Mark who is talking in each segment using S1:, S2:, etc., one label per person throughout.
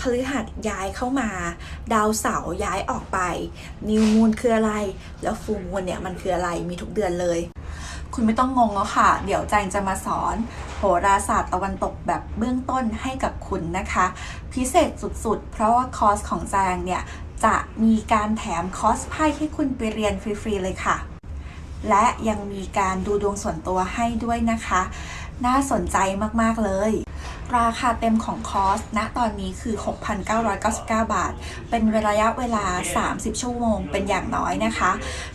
S1: พฤหัสย้ายเข้ามา ดาวเสาร์ย้ายออกไปนิวมูนคืออะไร แล้วฟูมูนเนี่ยมันคืออะไรมีทุกเดือนเลย คุณไม่ต้องงงแล้วค่ะ เดี๋ยวแจงจะมาสอนโหราศาสตร์ตะวันตกแบบเบื้องต้นให้กับคุณนะคะ พิเศษสุดๆ เพราะว่าคอร์สของแจงเนี่ยจะมีการแถมคอร์สไพ่ให้คุณไปเรียนฟรีๆเลยค่ะ และยังมีการดูดวงส่วนตัวให้ด้วยนะคะ น่าสนใจมากๆเลย ราคาเต็มของคอร์สณตอนนี้คือ 6,999 บาท เป็นระยะเวลา 30 ชั่วโมง เป็นอย่างน้อยนะคะ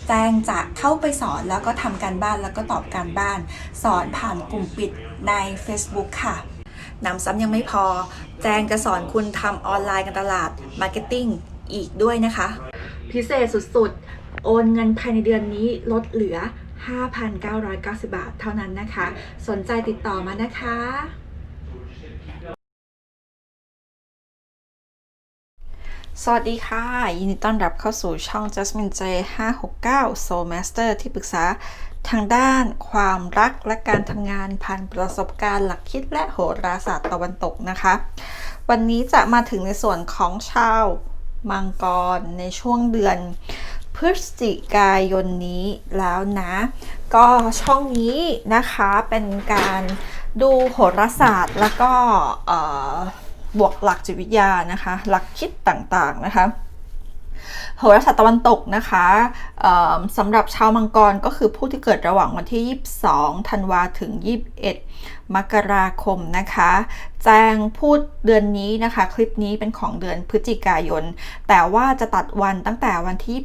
S1: แจงจะเข้าไปสอนแล้วก็ทำการบ้านแล้วก็ตอบการบ้าน สอนผ่านกลุ่มปิดใน Facebook ค่ะนำซ้ำยังไม่พอ แจงจะสอนคุณทำออนไลน์การตลาด Marketing อีกด้วยนะคะ พิเศษสุดๆ โอนเงินภายในเดือนนี้ลดเหลือ 5,990 บาทเท่านั้นนะคะ สนใจติดต่อมานะคะ
S2: สวัสดีค่ะ ยินดีต้อนรับเข้าสู่ช่อง Jasmine J 569 Soul Master ที่ปรึกษาทางด้านความรักและการทำงานผ่านประสบการณ์หลักคิดและโหราศาสตร์ตะวันตกนะคะ วันนี้จะมาถึงในส่วนของชาวมังกรในช่วงเดือนพฤศจิกายนนี้แล้วนะ ก็ช่องนี้นะคะเป็นการดูโหราศาสตร์แล้วก็ บวกหลักจิตวิทยานะคะ หลักคิดต่างๆนะคะโหราศาสตร์ตะวันตกนะคะสำหรับชาวมังกรก็คือผู้ที่เกิดระหว่างวันที่ 22 ธันวาถึง 21 มกราคมนะคะ แจ้งพูดเดือนนี้นะคะ คลิปนี้เป็นของเดือนพฤศจิกายน แต่ว่าจะตัดวันตั้งแต่วันที่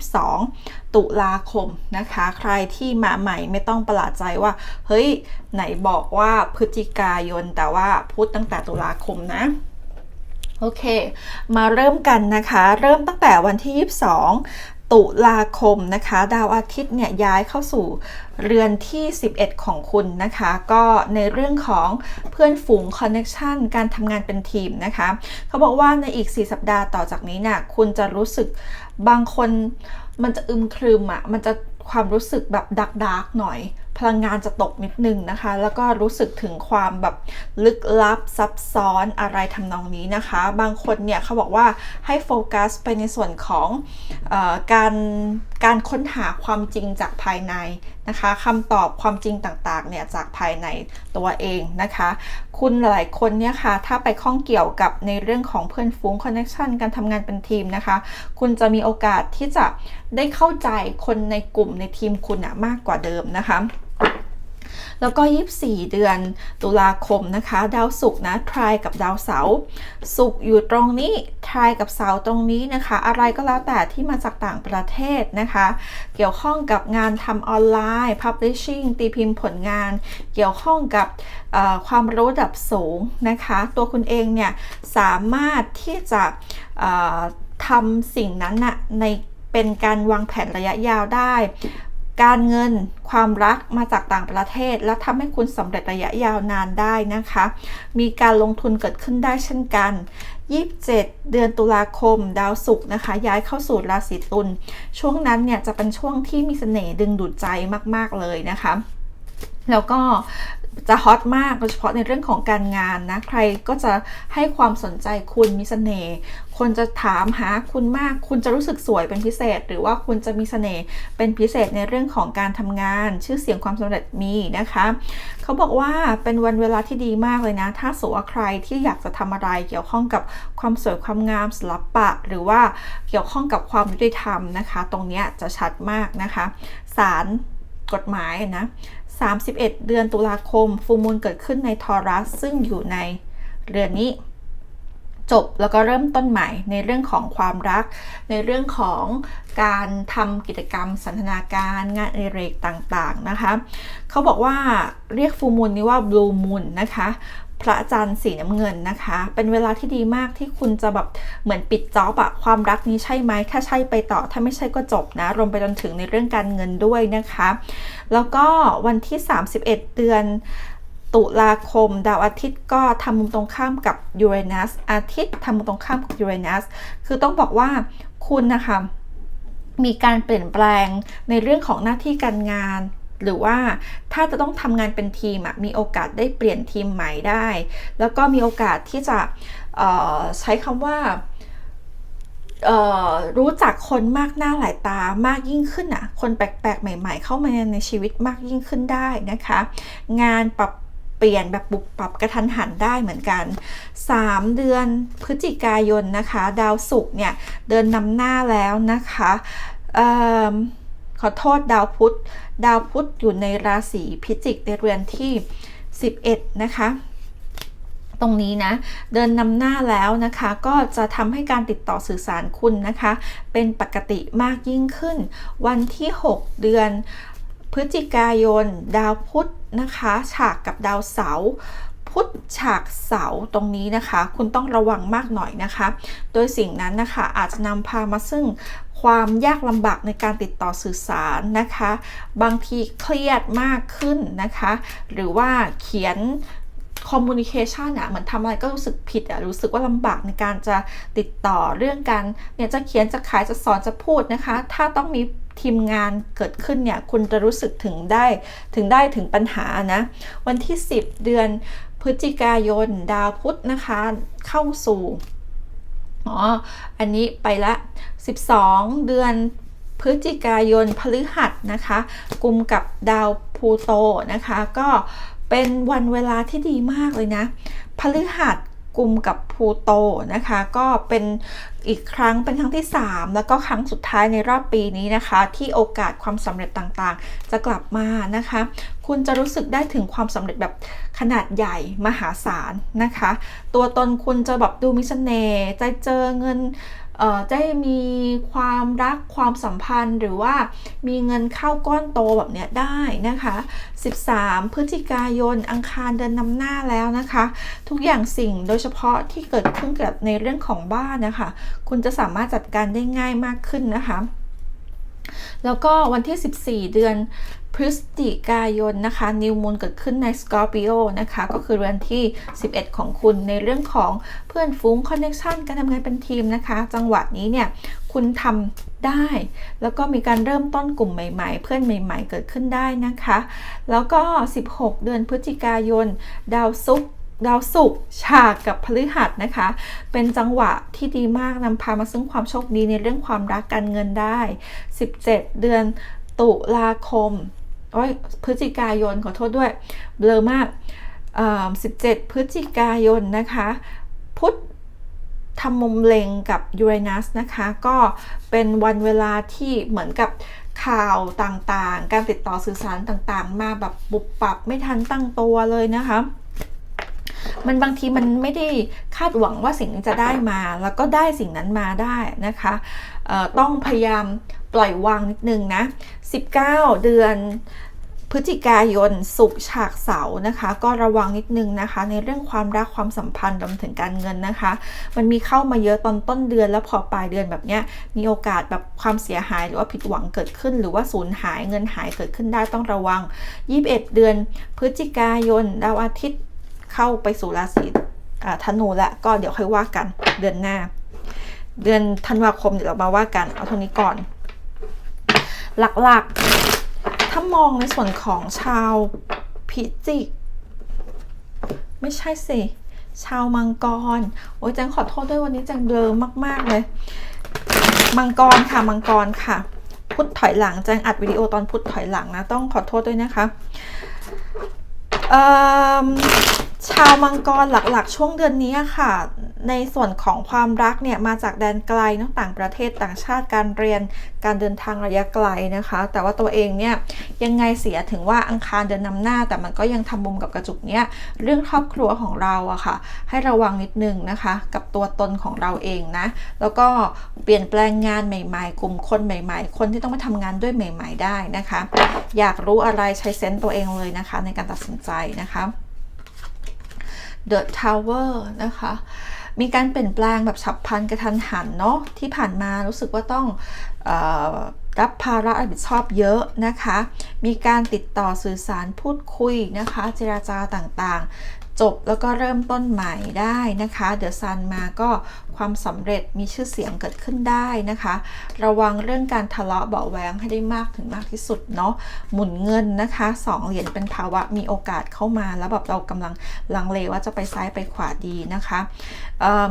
S2: 22 ตุลาคมนะคะ ใครที่มาใหม่ไม่ต้องประหลาดใจว่า เฮ้ย ไหนบอกว่าพฤศจิกายน แต่ว่าพูดตั้งแต่ตุลาคมนะ โอเค มาเริ่มกันนะคะ เริ่มตั้งแต่วันที่ 22 ตุลาคมนะคะ ดาวอาทิตย์เนี่ยย้ายเข้าสู่เรือนที่ 11 ของคุณนะคะ ก็ในเรื่องของเพื่อนฝูงคอนเน็ชันการทำงานเป็นทีมนะคะ เขาบอกว่าในอีก 4 สัปดาห์ต่อจากนี้เนี่ยคุณจะรู้สึกบางคนมันจะอึมครึมอะ่ะ มันจะความรู้สึกแบบดักดักหน่อย พลังงานจะตกนิดนึงนะคะ แล้วก็รู้สึกถึงความแบบลึกลับซับซ้อนอะไรทำนองนี้นะคะ บางคนเนี่ยเขาบอกว่าให้โฟกัสไปในส่วนของออการการค้นหาความจริงจากภายในนะคะคำตอบความจริงต่างๆเนี่ยจากภายในตัวเองนะคะ คุณหลายคนเนี่ยค่ะถ้าไปข้องเกี่ยวกับในเรื่องของเพื่อนฝูงคอนเน c ชันการทำงานเป็นทีมนะคะ คุณจะมีโอกาสที่จะได้เข้าใจคนในกลุ่มในทีมคุณอะมากกว่าเดิมนะคะ แล้วก็ 24 เดือนตุลาคมนะคะ ดาวศุกร์นะทรายกับดาวเสาร์ศุกร์อยู่ตรงนี้ทรายกับเสาร์ตรงนี้นะคะ อะไรก็แล้วแต่ที่มาจากต่างประเทศนะคะ เกี่ยวข้องกับงานทำออนไลน์ publishing ตีพิมพ์ผลงาน เกี่ยวข้องกับความรู้ระดับสูงนะคะ ตัวคุณเองเนี่ยสามารถที่จะทำสิ่งนั้นนะในเป็นการวางแผนระยะยาวได้ การเงินความรักมาจากต่างประเทศ และทำให้คุณสำเร็จระยะยาวนานได้นะคะ มีการลงทุนเกิดขึ้นได้เช่นกัน 27 เดือนตุลาคม ดาวศุกร์นะคะ ย้ายเข้าสู่ราศีตุลช่วงนั้นเนี่ยจะเป็นช่วงที่มีเสน่ห์ดึงดูดใจมาก ๆ เลยนะคะแล้วก็ จะฮอตมากโดยเฉพาะในเรื่องของการงานนะ ใครก็จะให้ความสนใจคุณมีเสน่ห์คนจะถามหาคุณมาก คุณจะรู้สึกสวยเป็นพิเศษ หรือว่าคุณจะมีเสน่ห์เป็นพิเศษในเรื่องของการทำงาน ชื่อเสียงความสำเร็จมีนะคะ เขาบอกว่าเป็นวันเวลาที่ดีมากเลยนะ ถ้าสมมติว่าใครที่อยากจะทำอะไรเกี่ยวข้องกับความสวยความงามศิลปะ หรือว่าเกี่ยวข้องกับความยุติธรรมนะคะ ตรงนี้จะชัดมากนะคะศาล กฎหมายนะ 31 เดือนตุลาคมฟูมูลเกิดขึ้นในทอรัส ซึ่งอยู่ในเรือนนี้ จบแล้วก็เริ่มต้นใหม่ในเรื่องของความรัก ในเรื่องของการทำกิจกรรม สันทนาการงานอดิเรกต่างๆนะคะ เขาบอกว่าเรียกฟูมูลนี้ว่าบลูมูลนะคะ พระจันทร์สีน้ำเงินนะคะ เป็นเวลาที่ดีมากที่คุณจะแบบเหมือนปิดจ็อบอะความรักนี้ใช่ไหมถ้าใช่ไปต่อ ถ้าไม่ใช่ก็จบนะ รวมไปจนถึงในเรื่องการเงินด้วยนะคะ แล้วก็วันที่ 31 เดือนตุลาคม ดาวอาทิตย์ก็ทำมุมตรงข้ามกับยูเรนัสอาทิตย์ทำมุมตรงข้ามกับยูเรนัสคือต้องบอกว่าคุณนะคะมีการเปลี่ยนแปลงในเรื่องของหน้าที่การงาน หรือว่าถ้าจะต้องทำงานเป็นทีมมีโอกาสได้เปลี่ยนทีมใหม่ได้ แล้วก็มีโอกาสที่จะใช้คำว่ารู้จักคนมากหน้าหลายตามากยิ่งขึ้นอะ คนแปลกๆ ใหม่ ๆ เข้ามาในชีวิตมากยิ่งขึ้นได้นะคะ งานปรับเปลี่ยนแบบปุบปรับกระทันหันได้เหมือนกัน 3 เดือนพฤศจิกายนนะคะ ดาวศุกร์เนี่ยเดินนำหน้าแล้วนะคะ ขอโทษดาวพุธ ดาวพุธอยู่ในราศีพิจิกในเรือนที่ 11 นะคะ ตรงนี้นะ เดินนำหน้าแล้วนะคะ ก็จะทำให้การติดต่อสื่อสารคุณนะคะ เป็นปกติมากยิ่งขึ้น วันที่ 6 เดือนพฤศจิกายน ดาวพุธนะคะ ฉากกับดาวเสาร์ พุธฉากเสาตรงนี้นะคะ คุณต้องระวังมากหน่อยนะคะ โดยสิ่งนั้นนะคะอาจจะนำพามาซึ่งความยากลำบากในการติดต่อสื่อสารนะคะ บางทีเครียดมากขึ้นนะคะ หรือว่าเขียนคอมมูนิเคชันอะเหมือนทำอะไรก็รู้สึกผิดอะรู้สึกว่าลำบากในการจะติดต่อเรื่องการเนี่ยจะเขียนจะขายจะสอนจะพูดนะคะ ถ้าต้องมีทีมงานเกิดขึ้นเนี่ยคุณจะรู้สึกถึงได้ถึงได้ถึงปัญหานะ วันที่ 10 เดือน พฤศจิกายนดาวพุธนะคะ เข้าสู่อ๋ออันนี้ไปละ 12 เดือนพฤศจิกายนพฤหัสนะคะกลุ่มกับดาวพูโตนะคะ ก็เป็นวันเวลาที่ดีมากเลยนะพฤหัส กุมกับพูโตนะคะ ก็เป็นอีกครั้งเป็นครั้งที่ 3 แล้วก็ครั้งสุดท้ายในรอบปีนี้นะคะ ที่โอกาสความสำเร็จต่างๆ จะกลับมานะคะ คุณจะรู้สึกได้ถึงความสำเร็จแบบขนาดใหญ่มหาศาลนะคะ ตัวตนคุณจะแบบดูมีเสน่ห์จะเจอเงิน ได้มีความรักความสัมพันธ์หรือว่ามีเงินเข้าก้อนโตแบบเนี้ยได้นะคะ 13 พฤศจิกายนอังคารเดินนำหน้าแล้วนะคะ ทุกอย่างสิ่งโดยเฉพาะที่เกิดขึ้นกับในเรื่องของบ้านนะคะ คุณจะสามารถจัดการได้ง่ายมากขึ้นนะคะ แล้วก็วันที่ 14 เดือนพฤศจิกายนนะคะนิวมูลเกิดขึ้นในสกอร์ปิโอนะคะก็คือเรือนที่ 11 ของคุณในเรื่องของเพื่อนฝูงคอนเน t ชันการทำงานเป็นทีมนะคะ จังหวะนี้เนี่ยคุณทำได้ แล้วก็มีการเริ่มต้นกลุ่มใหม่ๆ เพื่อนใหม่ ๆ เกิดขึ้นได้นะคะ แล้วก็ 16 เดือนพฤศจิกายน ดาวศุก ดาวศุกร์ฉากกับพฤหัสนะคะ เป็นจังหวะที่ดีมากนำพามาซึ่งความโชคดีในเรื่องความรักการเงินได้ 17 เดือนตุลาคมโอ้ยพฤศจิกายนขอโทษด้วยเบลอมากเอ่อ17 พฤศจิกายนนะคะ พุธทำมุมเลงกับยูเรนัสนะคะ ก็เป็นวันเวลาที่เหมือนกับข่าวต่างๆ การติดต่อสื่อสารต่างๆ มาแบบปุบปับไม่ทันตั้งตัวเลยนะคะ มันบางทีมันไม่ได้คาดหวังว่าสิ่งนี้จะได้มา แล้วก็ได้สิ่งนั้นมาได้นะคะต้องพยายามปล่อยวางนิดนึงนะ 19 เดือนพฤศจิกายนสุกร์ฉากเสาร์นะคะ ก็ระวังนิดนึงนะคะ ในเรื่องความรักความสัมพันธ์รวมถึงการเงินนะคะ มันมีเข้ามาเยอะตอนต้นเดือนแล้วพอปลายเดือนแบบเนี้ยมีโอกาสแบบความเสียหายหรือว่าผิดหวังเกิดขึ้น หรือว่าสูญหายเงินหายเกิดขึ้นได้ต้องระวัง 21 เดือนพฤศจิกายนดาวอาทิตย์ เข้าไปสู่ราศีธนูและก็เดี๋ยวค่อยว่ากันเดือนหน้า เดือนธันวาคมเดี๋ยวเรามาว่ากันเอาเท่านี้ก่อน หลักๆ ถ้ามองในส่วนของชาวพิจิก ไม่ใช่สิชาวมังกร โอ้ยแจงขอโทษด้วยวันนี้แจงเบลอมาก ๆ เลย มังกรค่ะ มังกรค่ะ พุทธถอยหลังแจงอัดวิดีโอตอนพุทธถอยหลังนะ ต้องขอโทษด้วยนะคะเอิ่ม ชาวมังกรหลักๆ ช่วงเดือนนี้ค่ะ ในส่วนของความรักเนี่ยมาจากแดนไกลนอะต่างประเทศต่างชาติการเรียนการเดินทางระยะไกลนะคะ แต่ว่าตัวเองเนี่ยยังไงเสียถึงว่าอังคารเดินนำหน้า แต่มันก็ยังทำมุมกับกระจุกเนี้ยเรื่องครอบครัวของเราอะค่ะ ให้ระวังนิดนึงนะคะ กับตัวตนของเราเองนะ แล้วก็เปลี่ยนแปลงงานใหม่ ๆ กลุ่มคนใหม่ ๆ คนที่ต้องมาทำงานด้วยใหม่ ๆ ได้นะคะ อยากรู้อะไรใช้เซนต์ตัวเองเลยนะคะ ในการตัดสินใจนะคะ The Tower นะคะ มีการเปลี่ยนแปลงแบบฉับพลันกระทันหันเนาะที่ผ่านมารู้สึกว่าต้องอรับภาระรับผิดชอบเยอะนะคะ มีการติดต่อสื่อสารพูดคุยนะคะ เจราจาต่างๆ จบแล้วก็เริ่มต้นใหม่ได้นะคะ เดอะซันมาก็ ความสำเร็จมีชื่อเสียงเกิดขึ้นได้นะคะ ระวังเรื่องการทะเลาะเบาะแวงให้ได้มากถึงมากที่สุดเนาะหมุนเงินนะคะสองเหรียญเป็นภาวะมีโอกาสเข้ามา แล้วแบบเรากำลังลังเลว่าจะไปซ้ายไปขวาดีนะคะ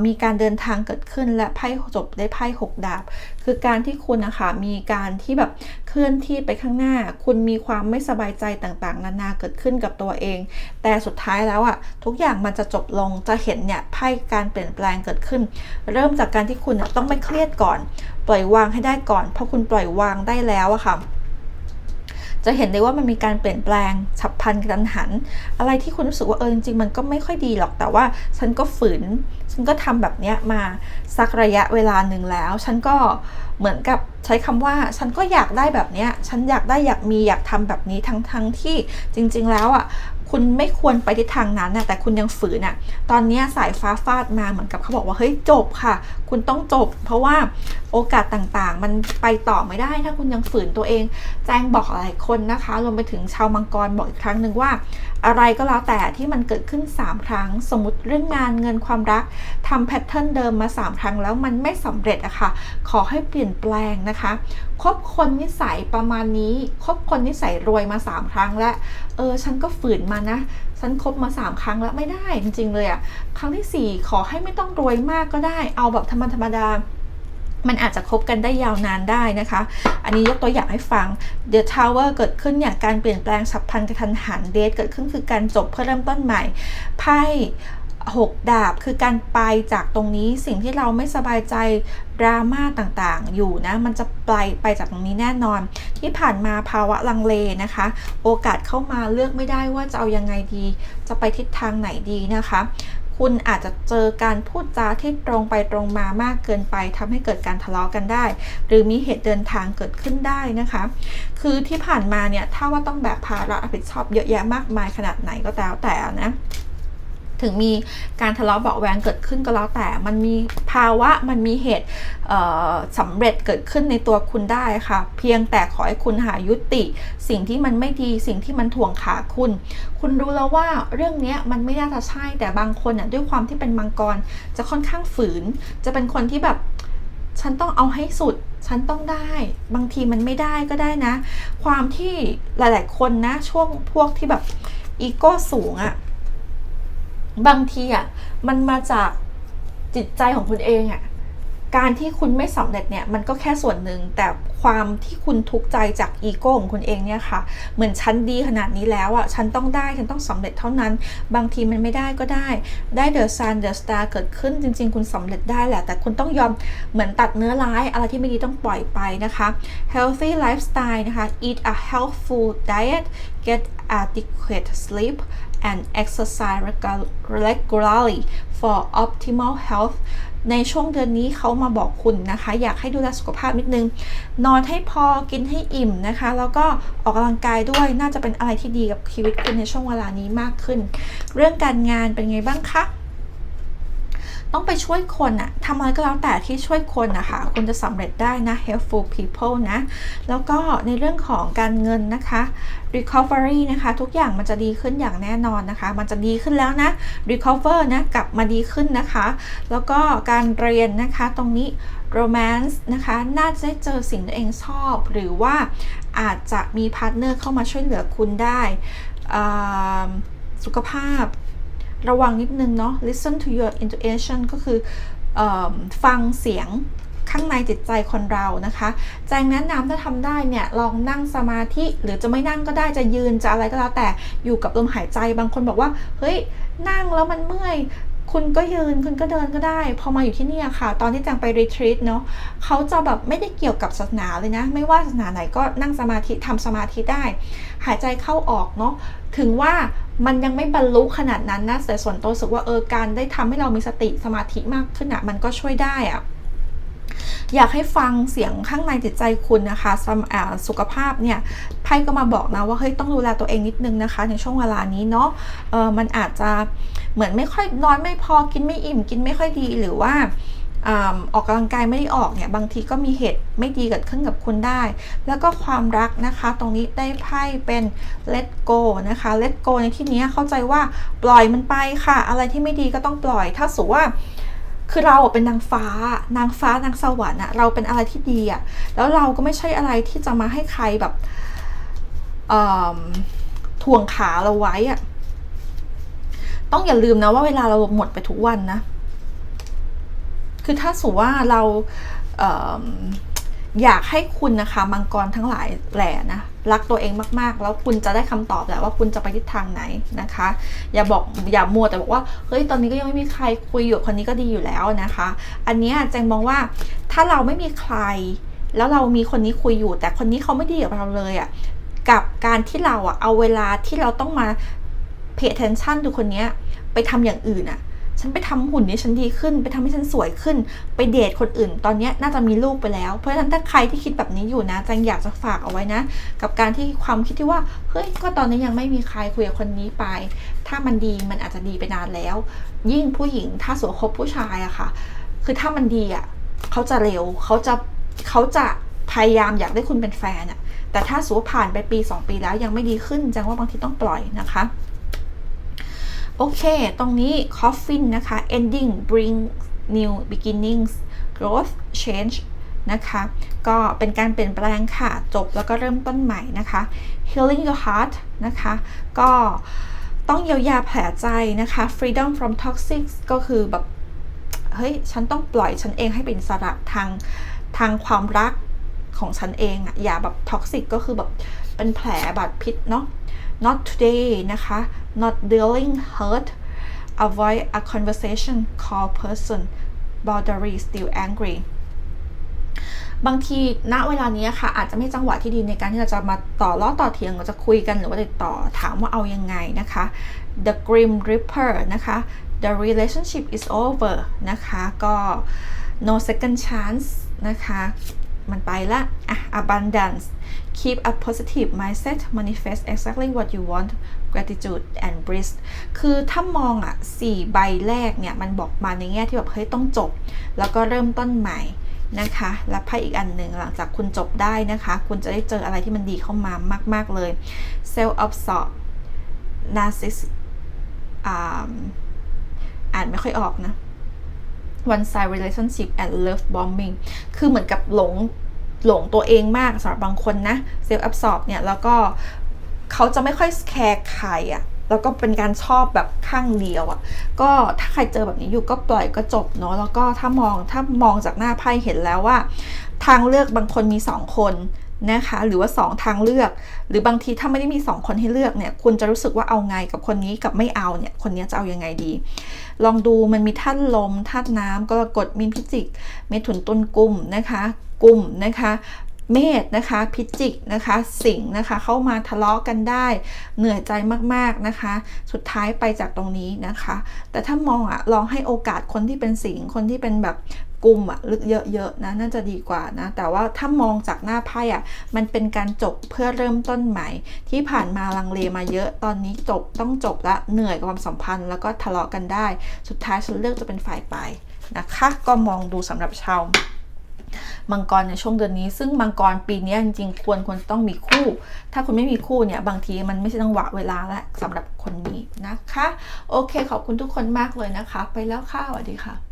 S2: มีการเดินทางเกิดขึ้นและไพ่จบได้ไพ่หกดาบ คือการที่คุณนะคะมีการที่แบบเคลื่อนที่ไปข้างหน้า คุณมีความไม่สบายใจต่างๆ นานาเกิดขึ้นกับตัวเอง แต่สุดท้ายแล้วอะทุกอย่างมันจะจบลงจะเห็นเนี่ยไพ่การเปลี่ยนแปลงเกิดขึ้นเริ่มจากการที่คุณต้องไม่เครียดก่อน ปล่อยวางให้ได้ก่อน เพราะคุณปล่อยวางได้แล้วอะค่ะจะเห็นได้ว่ามันมีการเปลี่ยนแปลงฉับพลันกระทันหัน อะไรที่คุณรู้สึกว่าเออจริงมันก็ไม่ค่อยดีหรอกแต่ว่า ฉันก็ฝืน ฉันก็ทำแบบเนี้ยมาสักระยะเวลาหนึ่งแล้ว ฉันก็เหมือนกับใช้คำว่า ฉันก็อยากได้แบบเนี้ย ฉันอยากได้อยากมีอยากทำแบบนี้ทั้งทั้งที่จริง ๆ แล้วอะ คุณไม่ควรไปทิศทางนั้นนะแต่คุณยังฝืนอะตอนนี้สายฟ้าฟาดมาเหมือนกับเขาบอกว่าเฮ้ยจบค่ะ คุณต้องจบ เพราะว่าโอกาสต่างๆ มันไปต่อไม่ได้ถ้าคุณยังฝืนตัวเอง แจ้งบอกหลายคนนะคะรวมไปถึงชาวมังกรบอกอีกครั้งหนึ่งว่าอะไรก็แล้วแต่ที่มันเกิดขึ้น 3 ครั้ง สมมติเรื่องงานเงินความรักทำแพทเทิร์นเดิมมา 3 ครั้งแล้วมันไม่สำเร็จอะค่ะ ขอให้เปลี่ยนแปลงนะคะคบคนนิสัยประมาณนี้คบคนนิสัยรวยมา 3 ครั้งแล้วเออฉันก็ฝืนมานะฉันคบมา 3 ครั้งแล้วไม่ได้จริงๆเลยอะครั้งทีสี่4 ขอให้ไม่ต้องรวยมากก็ได้ เอาแบบธรรมดาธรรมดา มันอาจจะคบกันได้ยาวนานได้นะคะ อันนี้ยกตัวอย่างให้ฟัง The Tower เกิดขึ้นอย่างการเปลี่ยนแปลงฉับพันกระทันหัน Date เกิดขึ้นคือการจบเพื่อเริ่มต้นใหม่ไพ่หกดาบคือการไปจากตรงนี้สิ่งที่เราไม่สบายใจดราม่าต่างๆ อยู่นะ มันจะไปไปจากตรงนี้แน่นอน ที่ผ่านมาภาวะลังเลนะคะ โอกาสเข้ามาเลือกไม่ได้ว่าจะเอายังไงดี จะไปทิศทางไหนดีนะคะ คุณอาจจะเจอการพูดจาที่ตรงไปตรงมามากเกินไปทำให้เกิดการทะเลาะกันได้ หรือมีเหตุเดินทางเกิดขึ้นได้นะคะ คือที่ผ่านมาเนี่ยถ้าว่าต้องแบกภาระรับผิดชอบเยอะแยะมากมายขนาดไหนก็แล้วแต่นะ ถึงมีการทะเลาะเบาะแวงเกิดขึ้นก็แล้วแต่ มันมีภาวะมันมีเหตุสำเร็จเกิดขึ้นในตัวคุณได้ค่ะ เพียงแต่ขอให้คุณหายุติ สิ่งที่มันไม่ดีสิ่งที่มันถ่วงขาคุณ คุณรู้แล้วว่าเรื่องนี้มันไม่น่าจะใช่แต่บางคนน่ะด้วยความที่เป็นมังกร จะค่อนข้างฝืน จะเป็นคนที่แบบฉันต้องเอาให้สุด ฉันต้องได้ บางทีมันไม่ได้ก็ได้นะ ความที่หลาย ๆ คนนะ ช่วงพวกที่แบบอีโก้สูงอะ บางทีอะมันมาจากจิตใจของคุณเองอะการที่คุณไม่สำเร็จเนี่ยมันก็แค่ส่วนหนึ่งแต่ความที่คุณทุกข์ใจจากอีโก้ของคุณเองเนี่ยค่ะ เหมือนฉันดีขนาดนี้แล้วอะฉันต้องได้ฉันต้องสำเร็จเท่านั้น บางทีมันไม่ได้ก็ได้ได้เดอะซันเดอะสตาร์เกิดขึ้นจริง ๆ คุณสำเร็จได้แหละ แต่คุณต้องยอมเหมือนตัดเนื้อร้าย อะไรที่ไม่ดีต้องปล่อยไปนะคะ healthy lifestyle นะคะ eat a healthful diet get adequate sleep and exercise regularly for optimal health ในช่วงเดือนนี้เขามาบอกคุณนะคะ อยากให้ดูแลสุขภาพนิดนึง นอนให้พอกินให้อิ่มนะคะ แล้วก็ออกกำลังกายด้วยน่าจะเป็นอะไรที่ดีกับชีวิตคุณในช่วงเวลานี้มากขึ้น เรื่องการงานเป็นไงบ้างคะ ต้องไปช่วยคนอะทำอะไรก็แล้วแต่ที่ช่วยคนนะคะคุณจะสำเร็จได้นะ helpful people นะ แล้วก็ในเรื่องของการเงินนะคะ recovery นะคะ ทุกอย่างมันจะดีขึ้นอย่างแน่นอนนะคะ มันจะดีขึ้นแล้วนะ recover นะ กลับมาดีขึ้นนะคะ แล้วก็การเรียนนะคะ ตรงนี้ romance นะคะ น่าจะได้เจอสิ่งที่เองชอบ หรือว่าอาจจะมีพาร์ทเนอร์เข้ามาช่วยเหลือคุณได้ สุขภาพ ระวังนิดนึงเนาะ listen to your intuition ก็คืออฟังเสียงข้างในจิตใจคนเรานะคะแจงแนะนำถ้าทำได้เนี่ยลองนั่งสมาธิหรือจะไม่นั่งก็ได้จะยืนจะอะไรก็แล้วแต่อยู่กับลมหายใจบางคนบอกว่า เฮ้ยนั่งแล้วมันเมื่อย คุณก็ยืนคุณก็เดินก็ได้ พอมาอยู่ที่นี่ค่ะ ตอนที่แจงไปรีทรีตเนาะเขาจะแบบไม่ได้เกี่ยวกับศาสนาเลยนะ ไม่ว่าศาสนาไหนก็นั่งสมาธิทำสมาธิได้ หายใจเข้าออกเนาะถึงว่ามันยังไม่บรรลุขนาดนั้นนะแต่ส่วนตัวรู้สึกว่าเออการได้ทำให้เรามีสติสมาธิมากขึ้นอะมันก็ช่วยได้อะ อยากให้ฟังเสียงข้างในจิตใจคุณนะคะสมอ่าสุขภาพเนี่ยไพ่ก็มาบอกนะว่าเฮ้ยต้องดูแลตัวเองนิดนึงนะคะ ในช่วงเวลานี้เนาะเออมันอาจจะเหมือนไม่ค่อยนอนไม่พอกินไม่อิ่มกินไม่ค่อยดีหรือว่าอาออกกำลังกายไม่ได้ออกเนี่ยบางทีก็มีเหตุไม่ดีเกิดขึ้นกับคุณได้ แล้วก็ความรักนะคะ ตรงนี้ได้ไพ่เป็น let go นะคะ let go ในที่นี้เข้าใจว่าปล่อยมันไปค่ะ อะไรที่ไม่ดีก็ต้องปล่อย ถ้าสูว่า คือเราเป็นนางฟ้า นางฟ้านางสวรรค์อะเราเป็นอะไรที่ดีอะแล้วเราก็ไม่ใช่อะไรที่จะมาให้ใครแบบถ่วงขาเราไว้อะต้องอย่าลืมนะว่าเวลาเราหมดไปทุกวันนะ คือถ้าสูว่าเรา อยากให้คุณนะคะมังกรทั้งหลายแหล่นะรักตัวเองมากๆ แล้วคุณจะได้คำตอบแหละว่าคุณจะไปทิศทางไหนนะคะ อย่าบอกอย่ามัวแต่บอกว่าเฮ้ยตอนนี้ก็ยังไม่มีใครคุยอยู่คนนี้ก็ดีอยู่แล้วนะคะ อันนี้แจงมองว่าถ้าเราไม่มีใคร แล้วเรามีคนนี้คุยอยู่ แต่คนนี้เขาไม่ดีกับเราเลยอะ่ะกับการที่เราอะ่ะเอาเวลาที่เราต้องมา pay attention ดูคนนี้ไปทำอย่างอื่นอะ่ะ ฉันไปทำหุ่นนี้ฉันดีขึ้น ไปทำให้ฉันสวยขึ้น ไปเดทคนอื่น ตอนนี้น่าจะมีลูกไปแล้ว เพราะฉะนั้นถ้าใครที่คิดแบบนี้อยู่นะจังอยากจะฝากเอาไว้นะ กับการที่ความคิดที่ว่าเฮ้ยก็ตอนนี้ยังไม่มีใครคุยกับคนนี้ไป ถ้ามันดีมันอาจจะดีไปนานแล้ว ยิ่งผู้หญิงถ้าสวคบผู้ชายอะค่ะ คือถ้ามันดีอะเขาจะเร็วเขาจะเขาจะพยายามอยากได้คุณเป็นแฟนอะแต่ถ้าสูผ่านไปปี 2 ปีแล้วยังไม่ดีขึ้นจังว่าบางทีต้องปล่อยนะคะ โอเค ตรงนี้ coffin นะคะ ending bring new beginnings growth change นะคะ ก็เป็นการเปลี่ยนแปลงค่ะ จบแล้วก็เริ่มต้นใหม่นะคะ healing your heart นะคะ ก็ต้องเยียวยาแผลใจนะคะ freedom from toxic ก็คือแบบ เฮ้ย ฉันต้องปล่อยฉันเองให้เป็นสระทางทางความรักของฉันเองอะอย่าแบบท็อกซิกก็คือแบบเป็นแผลบาดพิษเนาะ not today นะคะ not dealing hurt avoid a conversation call person boundary still angry บางทีณเวลานี้ค่ะ อาจจะไม่จังหวะที่ดีในการที่เราจะมาต่อล้อต่อเถียงหรือจะคุยกันหรือว่าติดต่อถามว่าเอายังไงนะคะ the grim reaper นะคะ the relationship is over นะคะ ก็ no second chance นะคะ มันไปละอะ abundance keep a positive mindset manifest exactly what you want gratitude and bliss คือถ้ามองอะสี่ใบแรกเนี่ย มันบอกมาในแง่ที่แบบเฮ้ยต้องจบ แล้วก็เริ่มต้นใหม่นะคะ และไพ่อีกอันหนึ่งหลังจากคุณจบได้นะคะ คุณจะได้เจออะไรที่มันดีเข้ามามาก ๆ เลย self absorb narciss อ่าอ่านไม่ค่อยออกนะ one side relationship and love bombing คือเหมือนกับหลงหลงตัวเองมากสำหรับบางคนนะ self absorb เนี่ย แล้วก็เขาจะไม่ค่อยแคร์ใครอะแล้วก็เป็นการชอบแบบข้างเดียวอะก็ถ้าใครเจอแบบนี้อยู่ก็ปล่อยก็จบเนาะ แล้วก็ถ้ามองถ้ามองจากหน้าไพ่เห็นแล้วว่า ทางเลือกบางคนมีสองคน นะคะหรือว่า 2 ทางเลือก หรือบางทีถ้าไม่ได้มี 2 คนให้เลือกเนี่ยคุณจะรู้สึกว่าเอาไงกับคนนี้กับไม่เอาเนี่ยคนนี้จะเอายังไงดี ลองดูมันมีธาตุลมธาตุน้ำกรกฎมีนพิจิกเมถุนตุลกุมนะคะกุมนะคะ เมษนะคะพิจิกนะคะสิงห์นะคะเข้ามาทะเลาะกันได้ เหนื่อยใจมากๆนะคะ สุดท้ายไปจากตรงนี้นะคะ แต่ถ้ามองอะลองให้โอกาสคนที่เป็นสิงห์คนที่เป็นแบบกลุ่มอะลึกเยอะๆนะน่าจะดีกว่านะแต่ว่าถ้ามองจากหน้าไพ่อะมันเป็นการจบเพื่อเริ่มต้นใหม่ ที่ผ่านมาลังเลมาเยอะตอนนี้จบต้องจบละเหนื่อยกับความสัมพันธ์ แล้วก็ทะเลาะกันได้ สุดท้ายฉันเลือกจะเป็นฝ่ายไปนะคะ ก็มองดูสำหรับชาว มังกรในช่วงเดือนนี้ ซึ่งมังกรปีนี้จริงๆควรควรต้องมีคู่ ถ้าคุณไม่มีคู่เนี่ยบางทีมันไม่ใช่ต้องหวะเวลาและสำหรับคนนี้นะคะ โอเค ขอบคุณทุกคนมากเลยนะคะ ไปแล้วค่ะสวัสดีค่ะ